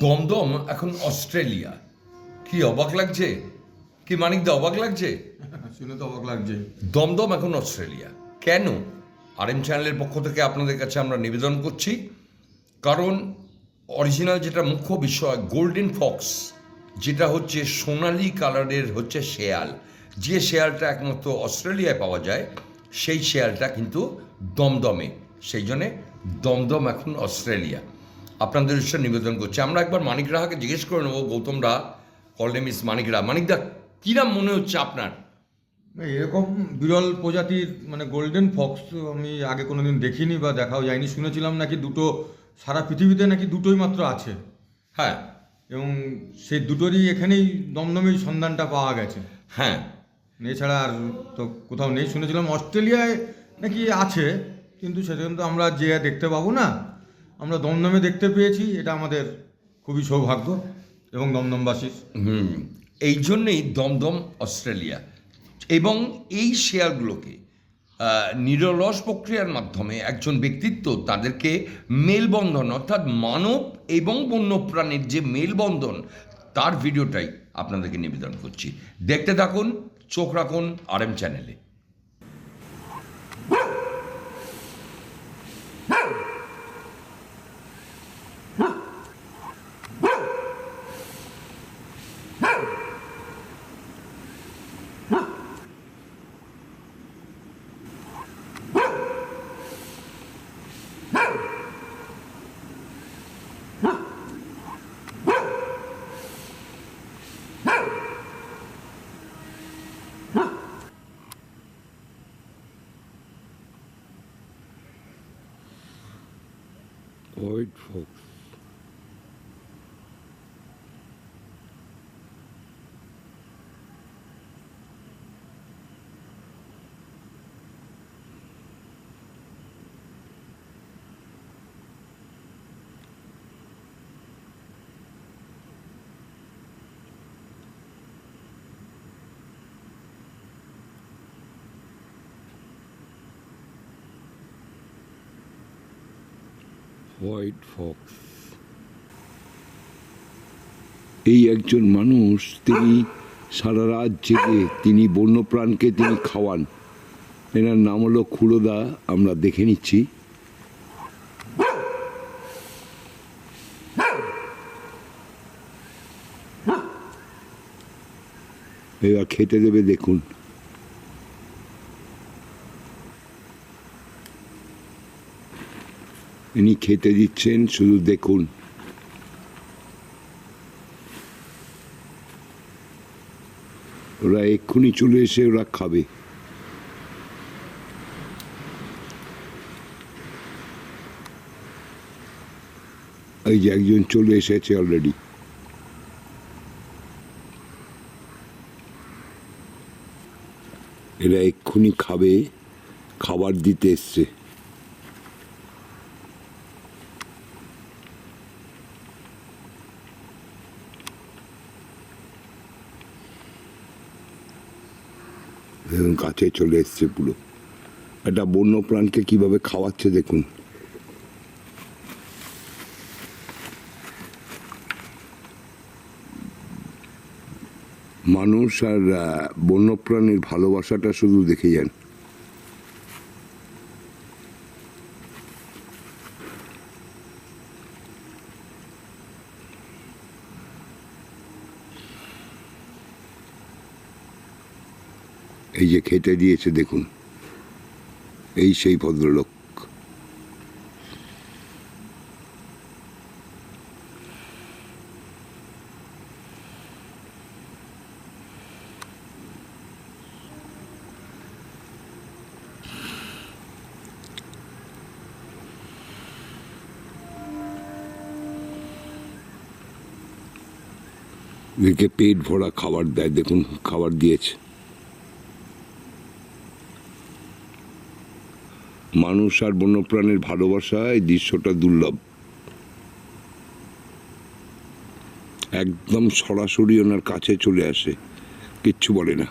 দমদম এখন অস্ট্রেলিয়া। কি অবাক লাগছে? কি মানিকদা অবাক লাগছে? শুনে তো অবাক লাগছে। দমদম এখন অস্ট্রেলিয়া। কেন? আর এম চ্যানেলের পক্ষ থেকে আপনাদের কাছে আমরা নিবেদন করছি কারণ অরিজিনাল যেটা মুখ্য বিষয় গোল্ডেন ফক্স যেটা হচ্ছে সোনালি কালারের হচ্ছে শেয়াল। যে শেয়ালটা একমাত্র অস্ট্রেলিয়ায় পাওয়া যায় সেই শেয়ালটা কিন্তু দমদমে। সেই জন্যে দমদম এখন অস্ট্রেলিয়া। আপনাদের উৎসব নিবেদন করছি। আমরা একবার মানিক রাহাকে জিজ্ঞেস করে নেব গৌতম রা call name is Manik Raha. Manikda কিরাম মনে হচ্ছে আপনার? এরকম বিরল প্রজাতির মানে গোল্ডেন ফক্স আমি আগে কোনোদিন দেখিনি বা দেখাও যায়নি। শুনেছিলাম নাকি দুটো সারা পৃথিবীতে নাকি দুটোই মাত্র আছে। হ্যাঁ। এবং সেই দুটোরই এখানেই দমদমেই সন্ধানটা পাওয়া গেছে। হ্যাঁ। এছাড়া আর তো কোথাও নেই। শুনেছিলাম অস্ট্রেলিয়ায় নাকি আছে কিন্তু সেটা কিন্তু আমরা যে দেখতে পাবো না। আমরা দমদমে দেখতে পেয়েছি, এটা আমাদের খুবই সৌভাগ্য এবং দমদমবাসীর। হুম, এই জন্যেই দমদম অস্ট্রেলিয়া এবং এই শেয়ারগুলোকে নিরলস প্রক্রিয়ার মাধ্যমে একজন ব্যক্তিত্ব তাদেরকে মেলবন্ধন অর্থাৎ মানব এবং বন্যপ্রাণীর যে মেলবন্ধন, তার ভিডিওটাই আপনাদেরকে নিবেদন করছি। দেখতে থাকুন, চোখ রাখুন আর এম চ্যানেলে। forward, folks. White fox. এই একজন মানুষ, তিনি সারা রাত জেগে তিনি বন্যপ্রাণকে তিনি খাওয়ান। এনার নাম হলো খুড়োদা, আমরা দেখে নিচ্ছি। এবার খেতে দেবে, দেখুন। ইনি খেতে দিচ্ছেন, শুধু দেখুন। ওরা এক্ষুনি চলে এসে ওরা খাবে। এই যে একজন চলে এসেছে অলরেডি এরা এক্ষুনি খাবে, খাবার দিতে এসছে। দেখুন কাছে চলে এসছে পুরো। একটা বন্য প্রাণকে কীভাবে খাওয়াচ্ছে দেখুন। মানুষ আর বন্যপ্রাণীর ভালোবাসাটা শুধু দেখে যান। এই যে খেতে দিয়েছে, দেখুন। এই সেই ভদ্রলোক। পেট ভরা খাবার দেয়, দেখুন, খাবার দিয়েছে। মানুষ আর বন্যপ্রাণীর ভালোবাসা এই দৃশ্যটা দুর্লভ। একদম সরাসরি ওনার কাছে চলে আসে, কিচ্ছু বলে না।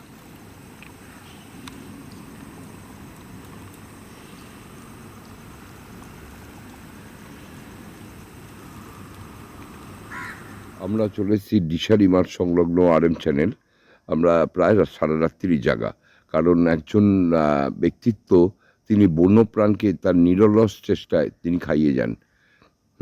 আমরা চলে এসেছি দিশারি মাঠ সংলগ্ন আর এম চ্যানেল। আমরা প্রায় সারা রাত্রি জাগা, কারণ একজন ব্যক্তিত্ব তিনি বন্যপ্রাণকে তার নিরলস চেষ্টায় তিনি খাইয়ে যান।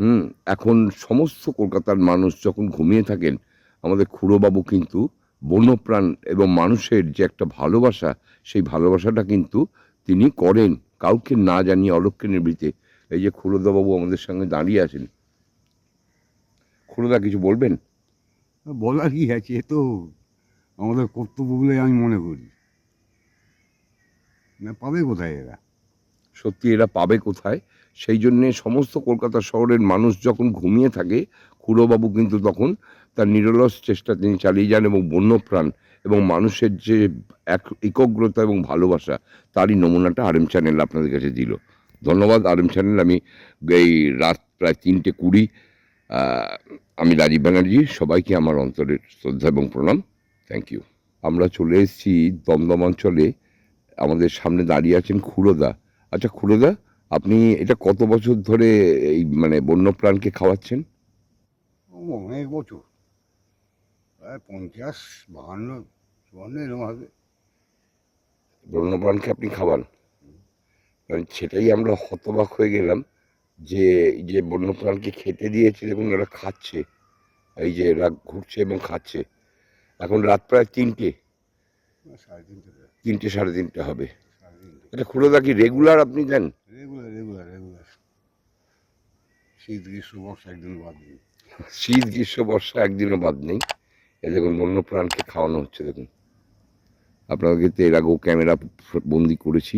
হুম, এখন সমস্ত কলকাতার মানুষ যখন ঘুমিয়ে থাকেন, আমাদের খুড়োবাবু কিন্তু বন্যপ্রাণ এবং মানুষের যে একটা ভালোবাসা, সেই ভালোবাসাটা কিন্তু তিনি করেন। কাউকে না জানিয়ে অলক্ষ্যে নিবৃতে। এই যে খুড়োদাবাবু আমাদের সঙ্গে দাঁড়িয়ে আছেন। খুড়োদা, কিছু বলবেন? বলার কি আছে, এ তো আমাদের কর্তব্য বলে আমি মনে করি। না, পাবে কোথায় এরা? সত্যি এরা পাবে কোথায়? সেই জন্যে সমস্ত কলকাতা শহরের মানুষ যখন ঘুমিয়ে থাকে, খুড়োবাবু কিন্তু তখন তার নিরলস চেষ্টা তিনি চালিয়ে যান এবং বন্যপ্রাণ এবং মানুষের যে এক একগ্রতা এবং ভালোবাসা, তারই নমুনাটা আর এম চ্যানেল আপনাদের কাছে দিল। ধন্যবাদ আর এম চ্যানেল। আমি এই রাত প্রায় তিনটে কুড়ি আমি রাজীব ব্যানার্জি, সবাইকে আমার অন্তরের শ্রদ্ধা এবং প্রণাম। থ্যাংক ইউ আমরা চলে এসেছি দমদম অঞ্চলে। আমাদের সামনে দাঁড়িয়ে আছেন খুড়োদা। আচ্ছা খুড়োদা আপনি এটা কত বছর ধরে এই মানে বন্যপ্রাণকে খাওয়াচ্ছেন? অনেক বছর। প্রায় পঞ্চাশ বাহান্ন চুয়ান্ন এরকম হবে। বন্যপ্রাণকে আপনি খাওয়ান। কারণ সেটাই আমরা হতবাক হয়ে গেলাম যে এই যে বন্যপ্রাণকে খেতে দিয়েছে এবং এরা খাচ্ছে। এই যে এরা ঘুরছে এবং খাচ্ছে। এখন রাত প্রায় তিনটে। সাড়ে তিনটে। তিনটে সাড়ে তিনটে হবে। আচ্ছা খুড়োদা কি রেগুলার আপনি দেন? রেগুলার রেগুলার রেগুলার শীত গ্রীষ্ম বর্ষা একদিন বাদ নেই। শীত গ্রীষ্ম বর্ষা একদিনও বাদ নেই। এ দেখুন বন্যপ্রাণকে খাওয়ানো হচ্ছে দেখুন। আপনাদেরকে তো এর আগেও ক্যামেরা বন্দি করেছি।